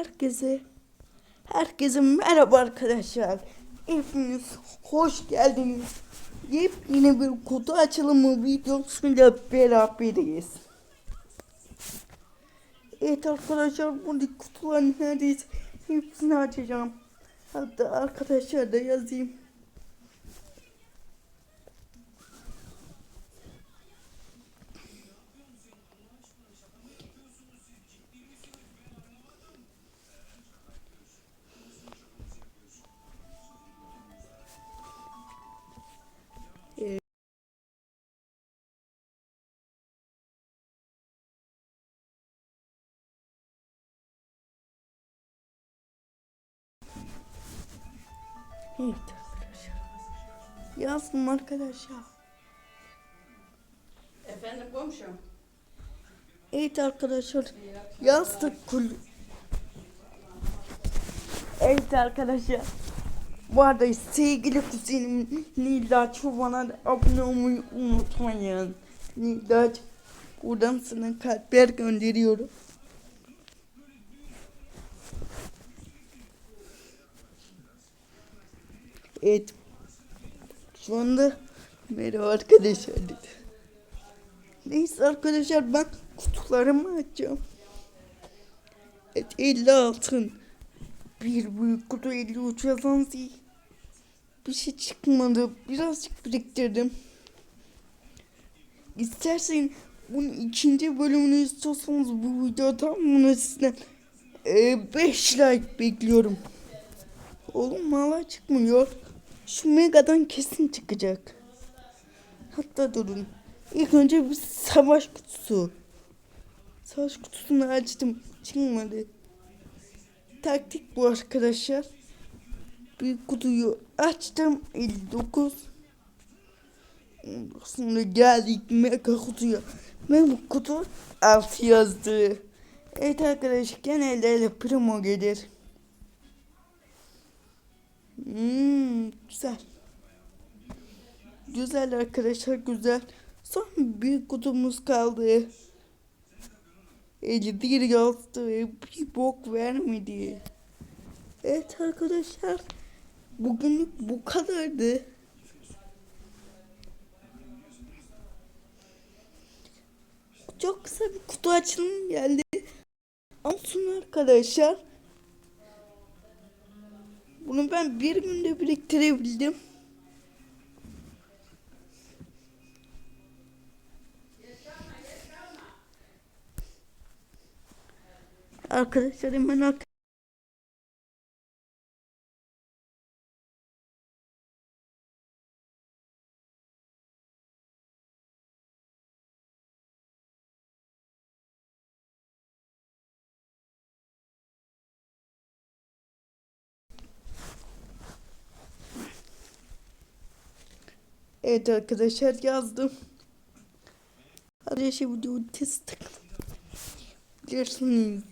Herkese herkese merhaba arkadaşlar. Hepiniz hoş geldiniz. Yepyeni bir kutu açılımı videosuyla beraberiz. Evet arkadaşlar bu kutuların neredeyse hepsini açacağım. Hatta arkadaşlar da yazayım. Evet arkadaşlar. Yazdım arkadaşlar. Efendim komşum. Evet arkadaşlar yazdık kul. Evet arkadaşlar. Bu arada sevgili kuzenim Nilda Çoban'a da abone olmayı unutmayın. Nilda buradan sana kalpler gönderiyorum. Evet. Şu anda merhaba arkadaşlar. Neyse arkadaşlar ben kutularımı açacağım. Evet 50 altın. Bir büyük kutu 53 yazan değil. Bir şey çıkmadı. Birazcık biriktirdim. İstersen bunun ikinci bölümünü istiyorsanız bu videodan bunu sizden 5 like bekliyorum. Oğlum hala çıkmıyor. Şu megadan kesin çıkacak. Hatta durun. İlk önce bir savaş kutusu. Savaş kutusunu açtım. Çıkmadı. Taktik bu arkadaşlar. Bir kutuyu açtım. 59. Ondan Sonra geldik mega kutuya. Ve bu kutu 6 yazdı. Evet arkadaşlar genelde primo gelir. Hmm, güzel. Güzel arkadaşlar güzel. Son bir kutumuz kaldı. 51 yazdı ve bir bok vermedi. Evet arkadaşlar. Bugünlük bu kadardı. Çok kısa bir kutu açılımı geldi. Olsun arkadaşlar. Bunu ben bir günde biriktirebildim. Arkadaşlar hemen Evet arkadaşlar yazdım. Arkadaşlar video test bilirsiniz.